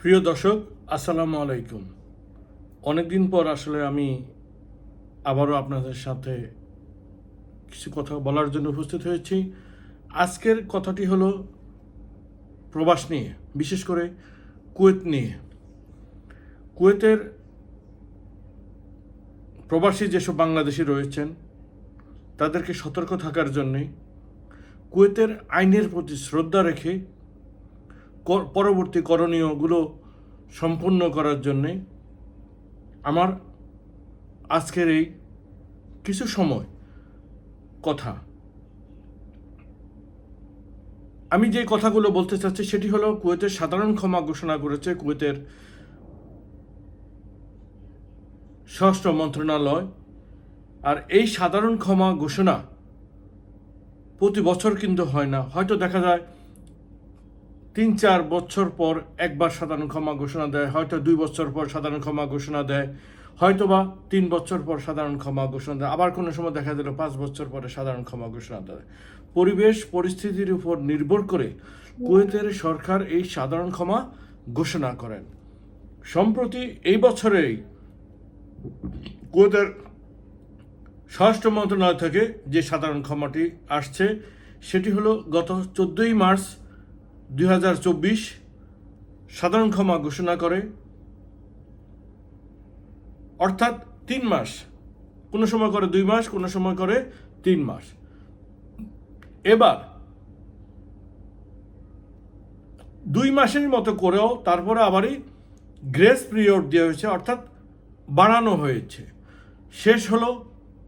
প্রিয় দর্শক, আসসালামু আলাইকুম। অনেকদিন পর আসলে আমি আবারও আপনাদের সাথে কিছু কথা বলার জন্য উপস্থিত হয়েছি। আজকের কথাটি হলো প্রবাস নিয়ে, বিশেষ করে কুয়েত নিয়ে। কুয়েতের প্রবাসী যেসব বাংলাদেশি রয়েছেন, তাদেরকে সতর্ক থাকার জন্যে কুয়েতের আইনের প্রতি শ্রদ্ধা রেখে পরবর্তী করণীয়গুলো সম্পূর্ণ করার জন্যে আমার আজকের এই কিছু সময়, কথা। আমি যে কথাগুলো বলতে চাচ্ছি সেটি হলো, কুয়েতের সাধারণ ক্ষমা ঘোষণা করেছে কুয়েতের স্বরাষ্ট্র মন্ত্রণালয়। আর এই সাধারণ ক্ষমা ঘোষণা প্রতি বছর কিন্তু হয় না। হয়তো দেখা যায় তিন চার বছর পর একবার সাধারণ ক্ষমা ঘোষণা দেয়, হয়তো দুই বছর পর সাধারণ ক্ষমা ঘোষণা দেয় হয়তো বা তিন বছর পর সাধারণ ক্ষমা ঘোষণা দেয়, আবার কোনো সময় দেখা দিল পাঁচ বছর পরে সাধারণ ক্ষমা ঘোষণা দেয়। পরিবেশ পরিস্থিতির উপর নির্ভর করে কুয়েতের সরকার এই সাধারণ ক্ষমা ঘোষণা করেন। সম্প্রতি এই বছরেই কুয়েতের স্বরাষ্ট্র মন্ত্রণালয় থেকে যে সাধারণ ক্ষমাটি আসছে, সেটি হলো গত চোদ্দোই মার্চ দুই হাজার চব্বিশ সাধারণ ক্ষমা ঘোষণা করে। অর্থাৎ তিন মাস। কোনো সময় করে দুই মাস, কোনো সময় করে তিন মাস। এবার দুই মাসের মতো করেও তারপরে আবারই গ্রেস পিরিয়ড দেওয়া হয়েছে, অর্থাৎ বাড়ানো হয়েছে। শেষ হলো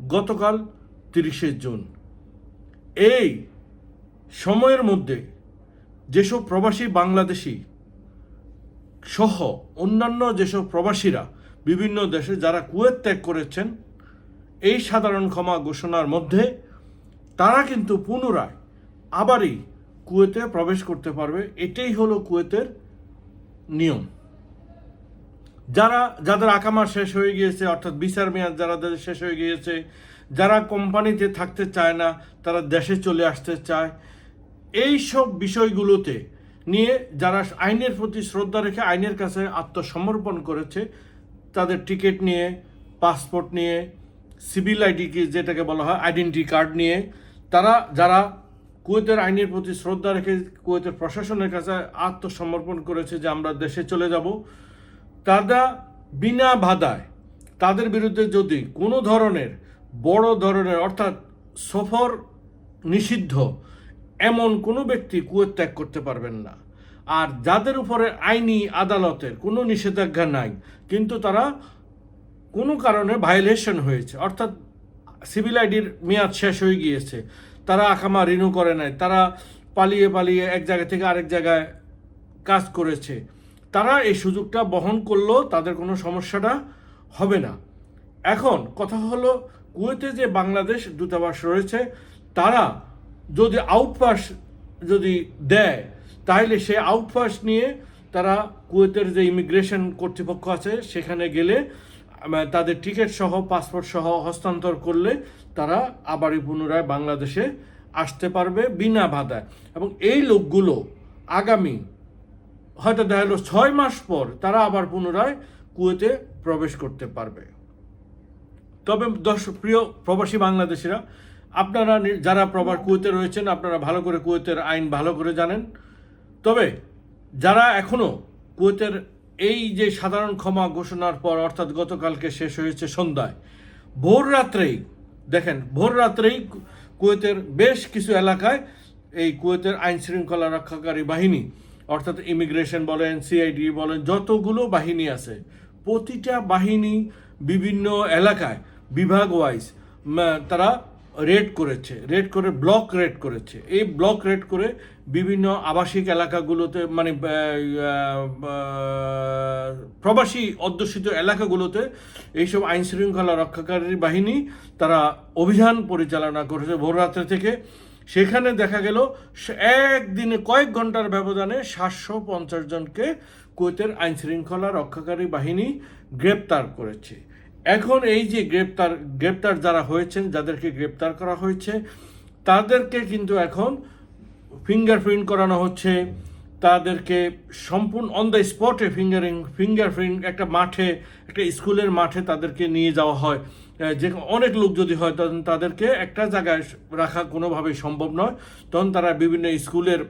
গতকাল তিরিশে জুন। এই সময়ের মধ্যে যেসব প্রবাসী বাংলাদেশি সহ অন্যান্য যেসব প্রবাসীরা বিভিন্ন দেশে যারা কুয়েত ত্যাগ করেছেন, এই সাধারণ ক্ষমা ঘোষণার মধ্যে তারা কিন্তু পুনরায় আবারই কুয়েতে প্রবেশ করতে পারবে। এটাই হলো কুয়েতের নিয়ম। যারা, যাদের আকামা শেষ হয়ে গিয়েছে, অর্থাৎ বিচার মেয়াদ যারা শেষ হয়ে গিয়েছে, যারা কোম্পানিতে থাকতে চায় না, তারা দেশে চলে আসতে চায়। এই সব বিষয়গুলোতে নিয়ে যারা আইনের প্রতি শ্রদ্ধা রেখে আইনের কাছে আত্মসমর্পণ করেছে, তাদের টিকিট নিয়ে, পাসপোর্ট নিয়ে, সিভিল আইডি যেটাকে বলা হয়, আইডেন্টি কার্ড নিয়ে, তারা যারা কুয়েতের আইনের প্রতি শ্রদ্ধা রেখে কুয়েতের প্রশাসনের কাছে আত্মসমর্পণ করেছে যে আমরা দেশে চলে যাব, তারা বিনা বাধায় তাদের বিরুদ্ধে যদি কোনো ধরনের বড় ধরনের অর্থাৎ সফর নিষিদ্ধ এমন কোনো ব্যক্তি কুয়েত ত্যাগ করতে পারবেন না। আর যাদের উপরে আইনি আদালতের কোনো নিষেধাজ্ঞা নাই, কিন্তু তারা কোনো কারণে ভায়োলেশন হয়েছে। অর্থাৎ সিভিল আইডির মেয়াদ শেষ হয়ে গিয়েছে। তারা আকামা রিনিউ করে নাই। তারা পালিয়ে পালিয়ে এক জায়গা থেকে আরেক জায়গায় কাজ করেছে। তারা এই সুযোগটা বহন করলেও তাদের কোনো সমস্যাটা হবে না। এখন কথা হলো, কুয়েতে যে বাংলাদেশ দূতাবাস রয়েছে, তারা যদি আউটপাস যদি দেয় তাহলে সে আউটপাস নিয়ে তারা কুয়েতের যে ইমিগ্রেশন কর্তৃপক্ষ আছে, সেখানে গেলে তাদের টিকিট সহ পাসপোর্ট সহ হস্তান্তর করলে তারা আবারই পুনরায় বাংলাদেশে আসতে পারবে বিনা বাধায়। এবং এই লোকগুলো আগামী, হয়তো দেখা গেলো ছয় মাস পর তারা আবার পুনরায় কুয়েতে প্রবেশ করতে পারবে। তবে দর্শক, প্রিয় প্রবাসী বাংলাদেশিরা আপনারা যারা প্রবার কুয়েতে রয়েছেন, আপনারা ভালো করে কুয়েতের আইন ভালো করে জানেন। তবে যারা এখনও কুয়েতের এই যে সাধারণ ক্ষমা ঘোষণার পর, অর্থাৎ গতকালকে শেষ হয়েছে সন্ধ্যায়, ভোর রাত্রেই, দেখেন, ভোর রাত্রেই কুয়েতের বেশ কিছু এলাকায় এই কুয়েতের আইন শৃঙ্খলা রক্ষাকারী বাহিনী, অর্থাৎ ইমিগ্রেশন বলেন সিআইডি বলেন, যতগুলো বাহিনী আছে, প্রতিটা বাহিনী বিভিন্ন এলাকায় বিভাগ ওয়াইজ তারা রেড করেছে, রেড করে ব্লক রেড করেছে। এই ব্লক রেড করে বিভিন্ন আবাসিক এলাকাগুলোতে মানে প্রবাসী অধ্যুষিত এলাকাগুলোতে এইসব আইন শৃঙ্খলা রক্ষাকারী বাহিনী তারা অভিযান পরিচালনা করেছে ভোররাত্রে থেকে। সেখানে দেখা গেল, একদিনে কয়েক ঘণ্টার ব্যবধানে সাতশো পঞ্চাশ জনকে কুয়েতের আইন শৃঙ্খলা রক্ষাকারী বাহিনী গ্রেপ্তার করেছে। এখন এই যে গ্রেপ্তার গ্রেপ্তার যারা হয়েছেন, যাদেরকে গ্রেপ্তার করা হয়েছে, তাদেরকে কিন্তু এখন ফিঙ্গারপ্রিন্ট করানো হচ্ছে। তাদেরকে সম্পূর্ণ অন দ্য স্পটে ফিঙ্গারিং ফিঙ্গারপ্রিন্ট একটা মাঠে, একটা স্কুলের মাঠে তাদেরকে নিয়ে যাওয়া হয়। যে অনেক লোক যদি হয়, তখন তাদেরকে একটা জায়গায় রাখা কোনোভাবেই সম্ভব নয়। তখন তারা বিভিন্ন স্কুলের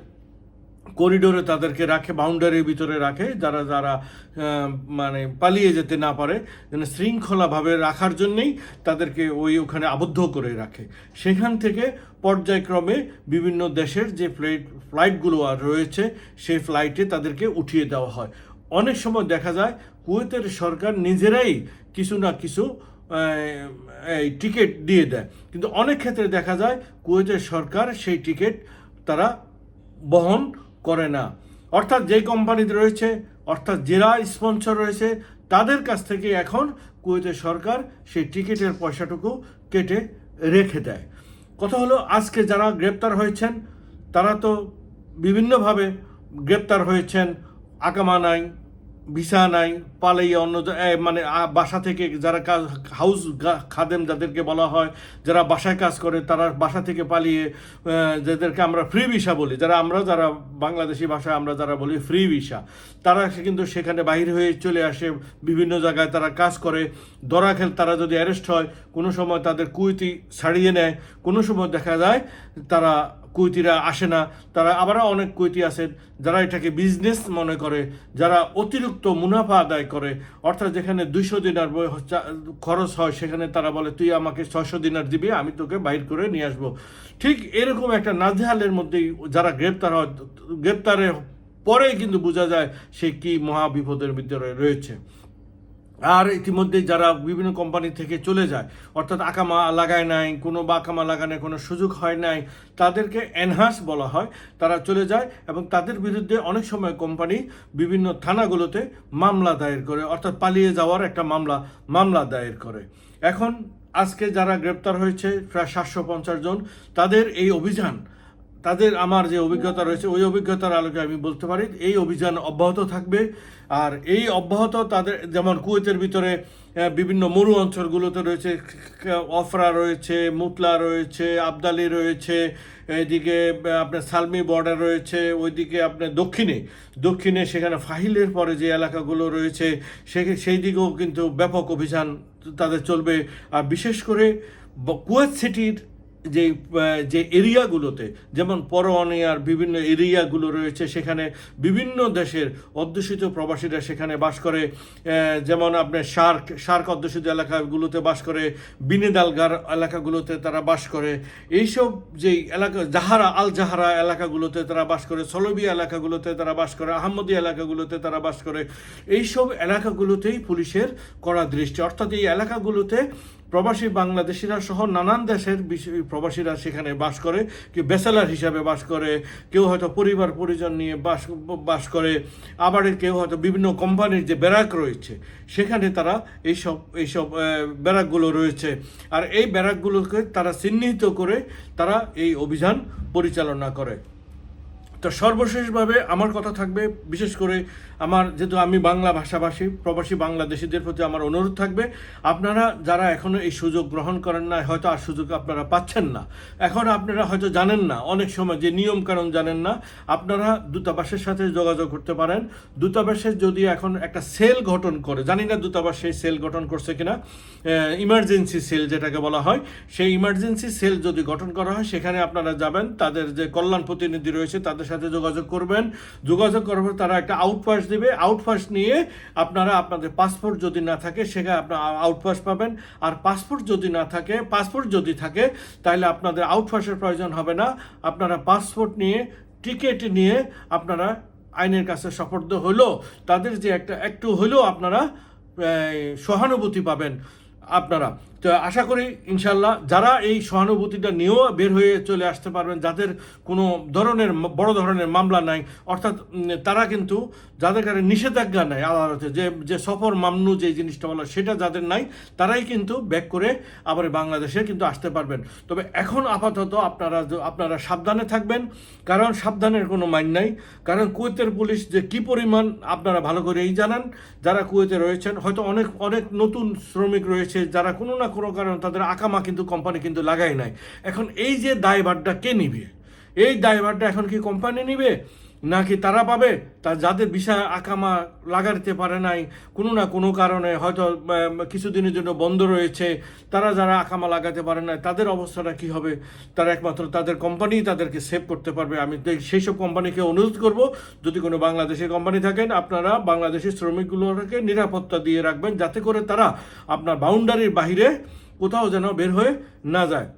করিডোরে তাদেরকে রাখে, বাউন্ডারির ভিতরে রাখে, যারা যারা মানে পালিয়ে যেতে না পারে, যেন শৃঙ্খলাভাবে রাখার জন্যেই তাদেরকে ওই ওখানে আবদ্ধ করে রাখে। সেখান থেকে পর্যায়ক্রমে বিভিন্ন দেশের যে ফ্লাইট, ফ্লাইটগুলো আর রয়েছে, সেই ফ্লাইটে তাদেরকে উঠিয়ে দেওয়া হয়। অনেক সময় দেখা যায়, কুয়েতের সরকার নিজেরাই কিছু না কিছু এই টিকিট দিয়ে দেয়। কিন্তু অনেক ক্ষেত্রে দেখা যায়, কুয়েতের সরকার সেই টিকিট তারা বহন করে না। অর্থাৎ যে কোম্পানিতে রয়েছে, অর্থাৎ যারা স্পন্সর রয়েছে, তাদের কাছ থেকে এখন কুয়েতের সরকার সেই টিকিটের পয়সাটুকু কেটে রেখে দেয়। কথা হলো, আজকে যারা গ্রেপ্তার হয়েছেন, তারা তো বিভিন্নভাবে গ্রেপ্তার হয়েছেন আকামা নাই ভিসা নাই পালাইয়া অন্য মানে বাসা থেকে যারা কাজ, হাউস খাদেম যাদেরকে বলা হয়, যারা বাসায় কাজ করে, তারা বাসা থেকে পালিয়ে যাদেরকে আমরা ফ্রি ভিসা বলি, যারা আমরা যারা বাংলাদেশি ভাষায় আমরা যারা বলি ফ্রি ভিসা, তারা কিন্তু সেখানে বাহির হয়ে চলে আসে, বিভিন্ন জায়গায় তারা কাজ করে দরা খেল তারা যদি অ্যারেস্ট হয়, কোনো সময় তাদের কুইতি ছাড়িয়ে নেয়, কোনো সময় দেখা যায় তারা কুইতিরা আসে না, তারা আবারও অনেক কুইতি আছেন যারা এটাকে বিজনেস মনে করে, যারা অতিরিক্ত মুনাফা আদায় করে। অর্থাৎ যেখানে দুইশো দিনার খরচ হয়, সেখানে তারা বলে, তুই আমাকে ছয়শো দিনার দিবি, আমি তোকে বাইর করে নিয়ে আসব। ঠিক এরকম একটা নাজেহালের মধ্যেই যারা গ্রেপ্তার হয়, গ্রেপ্তারের পরেই কিন্তু বোঝা যায় সে কি মহা বিপদের ভিতরে রয়েছে। আর ইতিমধ্যে যারা বিভিন্ন কোম্পানি থেকে চলে যায়, অর্থাৎ আকামা লাগায় নাই, কোনো বা আকামা লাগানোর কোনো সুযোগ হয় নাই, তাদেরকে এনহান্স বলা হয়, তারা চলে যায় এবং তাদের বিরুদ্ধে অনেক সময় কোম্পানি বিভিন্ন থানাগুলোতে মামলা দায়ের করে, অর্থাৎ পালিয়ে যাওয়ার একটা মামলা মামলা দায়ের করে। এখন আজকে যারা গ্রেপ্তার হয়েছে, প্রায় সাতশো পঞ্চাশ জন, তাদের এই অভিযান তাদের আমার যে অভিজ্ঞতা রয়েছে, ওই অভিজ্ঞতার আলোকে আমি বলতে পারি, এই অভিযান অব্যাহত থাকবে। আর এই অব্যাহত তাদের, যেমন কুয়েতের ভিতরে বিভিন্ন মরু অঞ্চলগুলোতে রয়েছে, অফরা রয়েছে, মুতলা রয়েছে, আবদালি রয়েছে, এদিকে আপনার সালমি বর্ডার রয়েছে, ওইদিকে আপনার দক্ষিণে দক্ষিণে সেখানে ফাহিলের পরে যে এলাকাগুলো রয়েছে, সে, সেই দিকেও কিন্তু ব্যাপক অভিযান তাদের চলবে। আর বিশেষ করে কুয়েত সিটির যে যে এরিয়াগুলোতে, যেমন পরওয়ানিয়ার বিভিন্ন এরিয়াগুলো রয়েছে, সেখানে বিভিন্ন দেশের অধ্যুষিত প্রবাসীরা সেখানে বাস করে। যেমন আপনার শার্ক শার্ক অধ্যুষিত এলাকাগুলোতে বাস করে, বিনেদালগার এলাকাগুলোতে তারা বাস করে। এইসব যে এলাকা, জাহারা আল জাহারা এলাকাগুলোতে তারা বাস করে, সলবিয়া এলাকাগুলোতে তারা বাস করে আহমদী এলাকাগুলোতে তারা বাস করে। এইসব এলাকাগুলোতেই পুলিশের কড়া দৃষ্টি। অর্থাৎ এই এলাকাগুলোতে প্রবাসী বাংলাদেশিরা সহ নানান দেশের প্রবাসীরা সেখানে বাস করে, কেউ ব্যাচেলার হিসাবে বাস করে, কেউ হয়তো পরিবার, পরিজন নিয়ে বাস বাস করে, আবার কেউ হয়তো বিভিন্ন কোম্পানির যে ব্যারাক রয়েছে, সেখানে তারা এইসব এইসব ব্যারাকগুলো রয়েছে। আর এই ব্যারাকগুলোকে তারা চিহ্নিত করে তারা এই অভিযান পরিচালনা করে। তো সর্বশেষভাবে আমার কথা থাকবে, বিশেষ করে আমার যেহেতু আমি বাংলা ভাষাভাষী, প্রবাসী বাংলাদেশিদের প্রতি আমার অনুরোধ থাকবে। আপনারা যারা এখনও এই সুযোগ গ্রহণ করেন না হয়তো আর সুযোগ আপনারা পাচ্ছেন না। এখন আপনারা হয়তো জানেন না, অনেক সময় যে নিয়ম কানুন জানেন না, আপনারা দূতাবাসের সাথে যোগাযোগ করতে পারেন। দূতাবাসের যদি এখন একটা সেল গঠন করে, জানি না দূতাবাস সেই সেল গঠন করছে কিনা ইমার্জেন্সি সেল যেটাকে বলা হয়, সেই ইমার্জেন্সি সেল যদি গঠন করা হয়, সেখানে আপনারা যাবেন, তাদের যে কল্যাণ প্রতিনিধি রয়েছে, তাদের সাথে যোগাযোগ করবেন। যোগাযোগ করার পর তারা একটা আউটপাস দেবে। আউটপাস নিয়ে আপনারা আপনাদের পাসপোর্ট যদি না থাকে, সেখানে আপনার আউটপাস পাবেন। আর পাসপোর্ট যদি না থাকে পাসপোর্ট যদি থাকে, তাহলে আপনাদের আউটপাসের প্রয়োজন হবে না। আপনারা পাসপোর্ট নিয়ে টিকিট নিয়ে আপনারা আইনের কাছে সফর্দ হলো। তাদের যে একটা, একটু হলেও আপনারা সহানুভূতি পাবেন আপনারা। তো আশা করি ইনশাল্লাহ যারা এই সহানুভূতিটা নিয়েও বের হয়ে চলে আসতে পারবেন, যাদের কোনো ধরনের বড় ধরনের মামলা নাই, অর্থাৎ তারা কিন্তু যাদের কাছে নিষেধাজ্ঞা নাই আদালতে, যে যে সফর মামনু যে জিনিসটা বলা, সেটা যাদের নাই, তারাই কিন্তু ব্যাক করে আবার বাংলাদেশে কিন্তু আসতে পারবেন। তবে এখন আপাতত আপনারা আপনারা সাবধানে থাকবেন, কারণ সাবধানের কোনো মাইন নাই, কারণ কুয়েতের পুলিশ যে কি পরিমাণ আপনারা ভালো করেই জানান, যারা কুয়েতে রয়েছেন, হয়তো অনেক অনেক নতুন শ্রমিক রয়েছে, যারা কোনো না কোনো কারণে তাদের আকামা কিন্তু কোম্পানি কিন্তু লাগাই নাই। এখন এই যে দায়ভারটা কে নিবে? এই দায়ভারটা এখন কি কোম্পানি নিবে? নাকি তারা পাবে? তা যাদের বিষয় আকামা লাগাতে পারে নাই, কোনো না কোনো কারণে হয়তো কিছুদিনের জন্য বন্ধ রয়েছে, তারা যারা আকামা লাগাতে পারে নাই, তাদের অবস্থাটা কি হবে? তারা একমাত্র তাদের কোম্পানি তাদেরকে সেভ করতে পারবে। আমি সেই সব কোম্পানিকে অনুরোধ করব, যদি কোনো বাংলাদেশি কোম্পানি থাকেন, আপনারা বাংলাদেশি শ্রমিকগুলোকে নিরাপত্তা দিয়ে রাখবেন, যাতে করে তারা আপনার বাউন্ডারির বাইরে কোথাও যেন বের হয়ে না যায়।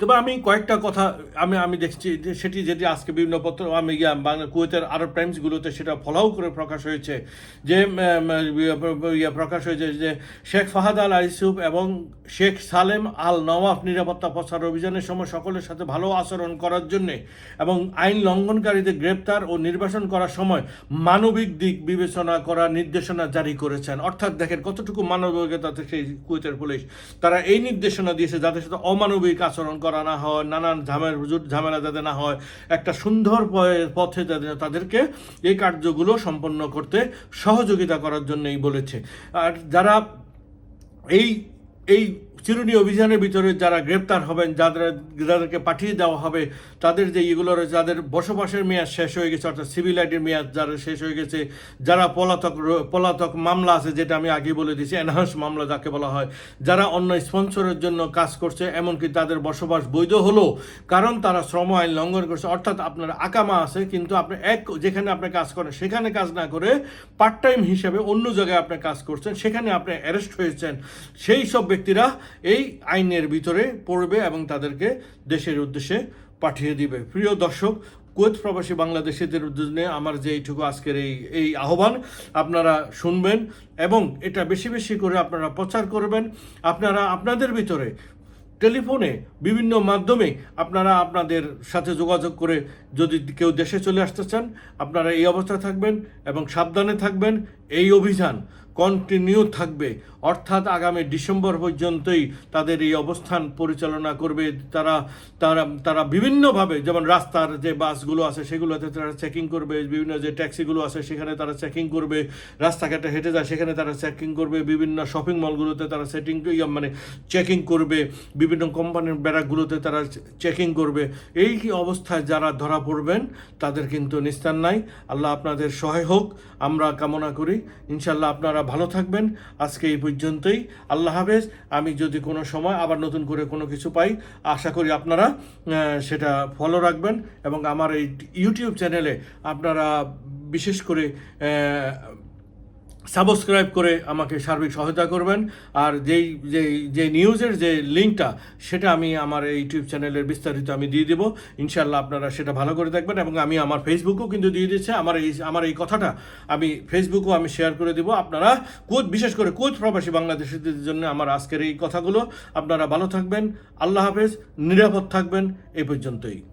তবে আমি কয়েকটা কথা, আমি আমি দেখছি সেটি যেটি আজকে বিভিন্ন পত্র আমি বাংলা, কুয়েতের আরব টাইমসগুলোতে সেটা ফলাও করে প্রকাশ হয়েছে। যে ইয়া প্রকাশ হয়েছে যে শেখ ফাহাদ আল আইসুফ এবং শেখ সালেম আল নওয়াফ নিরাপত্তা প্রচার অভিযানের সময় সকলের সাথে ভালো আচরণ করার জন্যে এবং আইন লঙ্ঘনকারীদের গ্রেপ্তার ও নির্বাসন করার সময় মানবিক দিক বিবেচনা করার নির্দেশনা জারি করেছেন। অর্থাৎ দেখেন কতটুকু মানবিকতা সেই কুয়েতের পুলিশ। তারা এই নির্দেশনা দিয়েছে যাদের সাথে অমানবিক আচরণ করা না হয়, নানান ঝামেলা জুট ঝামেলা যাতে না হয়, একটা সুন্দর পথে যাতে তাদেরকে এই কার্যগুলো সম্পন্ন করতে সহযোগিতা করার জন্যই বলেছে। আর যারা এই এই চিরুনি অভিযানের ভিতরে যারা গ্রেপ্তার হবেন, যাদের, যাদেরকে পাঠিয়ে দেওয়া হবে, তাদের যে এগুলোর যাদের বসবাসের মেয়াদ শেষ হয়ে গেছে, অর্থাৎ সিভিল আইডির মেয়াদ যারা শেষ হয়ে গেছে, যারা পলাতক পলাতক মামলা আছে, যেটা আমি আগে বলে দিয়েছি এনহান্স মামলা যাকে বলা হয়, যারা অন্য স্পন্সরের জন্য কাজ করছে, এমনকি তাদের বসবাস বৈধ হলো কারণ তারা শ্রম আইন লঙ্ঘন করছে, অর্থাৎ আপনার আকামা আছে, কিন্তু আপনি এক, যেখানে আপনি কাজ করেন, সেখানে কাজ না করে পার্ট টাইম হিসেবে অন্য জায়গায় আপনি কাজ করছেন, সেখানে আপনি অ্যারেস্ট হয়েছেন, সেই সব ব্যক্তিরা এই আইনের ভিতরে পড়বে এবং তাদেরকে দেশের উদ্দেশ্যে পাঠিয়ে দিবে। প্রিয় দর্শক, কুয়েত প্রবাসী বাংলাদেশিদের উদ্দেশ্যে আমার যে এইটুকু আজকের এই এই আহ্বান, আপনারা শুনবেন এবং এটা বেশি বেশি করে আপনারা প্রচার করবেন। আপনারা আপনাদের ভিতরে টেলিফোনে বিভিন্ন মাধ্যমে আপনারা আপনাদের সাথে যোগাযোগ করে যদি কেউ দেশে চলে আসতে চান, আপনারা এই অবস্থায় থাকবেন এবং সাবধানে থাকবেন। এই অভিযান কন্টিনিউ থাকবে। অর্থাৎ আগামী ডিসেম্বর পর্যন্তই তাদের এই অবস্থান পরিচালনা করবে। তারা তারা তারা বিভিন্নভাবে যেমন রাস্তার যে বাসগুলো আছে সেগুলোতে তারা চেকিং করবে, বিভিন্ন যে ট্যাক্সিগুলো আছে সেখানে তারা চেকিং করবে, রাস্তাঘাটে হেঁটে যায় সেখানে তারা চেকিং করবে, বিভিন্ন শপিং মলগুলোতে তারা সেটিং মানে চেকিং করবে, বিভিন্ন কোম্পানির ব্যারাকগুলোতে তারা চেকিং করবে। এই কি অবস্থায় যারা ধরা পড়বেন, তাদের কিন্তু নিস্তার নাই। আল্লাহ আপনাদের সহায় হোক। আমরা কামনা করি। ইনশাল্লাহ আপনারা ভালো থাকবেন। আজকে এই পর্যন্তই। আল্লাহ হাফেজ, আমি যদি কোনো সময় আবার নতুন করে কোনো কিছু পাই, আশা করি আপনারা সেটা ফলো রাখবেন এবং আমার এই ইউটিউব চ্যানেলে আপনারা বিশেষ করে সাবস্ক্রাইব করে আমাকে সার্বিক সহায়তা করবেন। আর যেই যে যে নিউজের যে লিঙ্কটা, সেটা আমি আমার এই ইউটিউব চ্যানেলের বিস্তারিত আমি দিয়ে দেবো। ইনশাল্লাহ আপনারা সেটা ভালো করে দেখবেন এবং আমি আমার ফেসবুকও কিন্তু দিয়ে দিচ্ছে। আমার এই আমার এই কথাটা আমি ফেসবুকও আমি শেয়ার করে দেবো। আপনারা কোচ বিশেষ করে কোচ প্রবাসী বাংলাদেশিদের জন্য আমার আজকের এই কথাগুলো। আপনারা ভালো থাকবেন। আল্লাহ হাফেজ। নিরাপদ থাকবেন। এই পর্যন্তই।